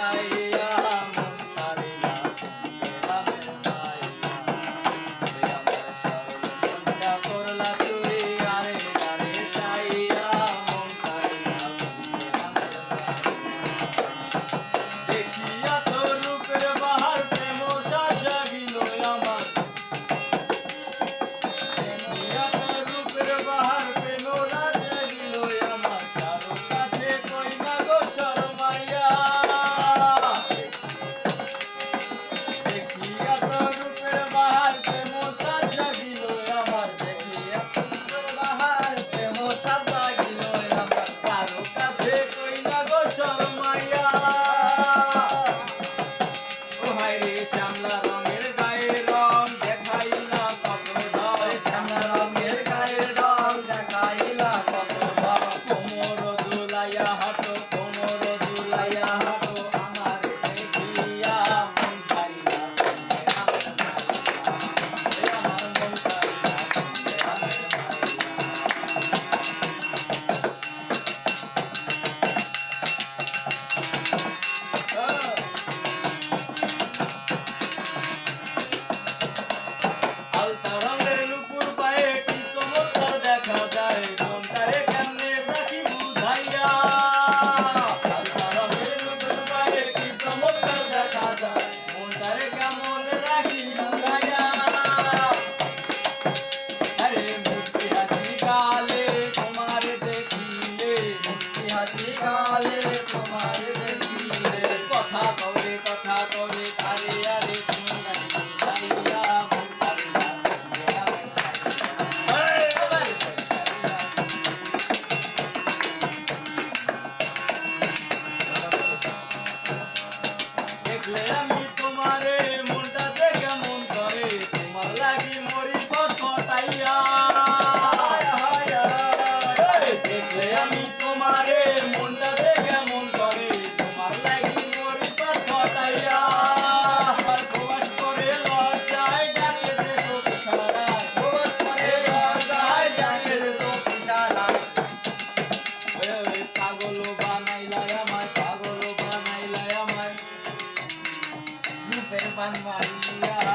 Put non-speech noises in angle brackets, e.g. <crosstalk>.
Ay. Thank <laughs> you. দেখলে আমি তোমারে মনটাতে কেমন করে? তোমার লাগি মরি কত দেখলে আমি 万马呀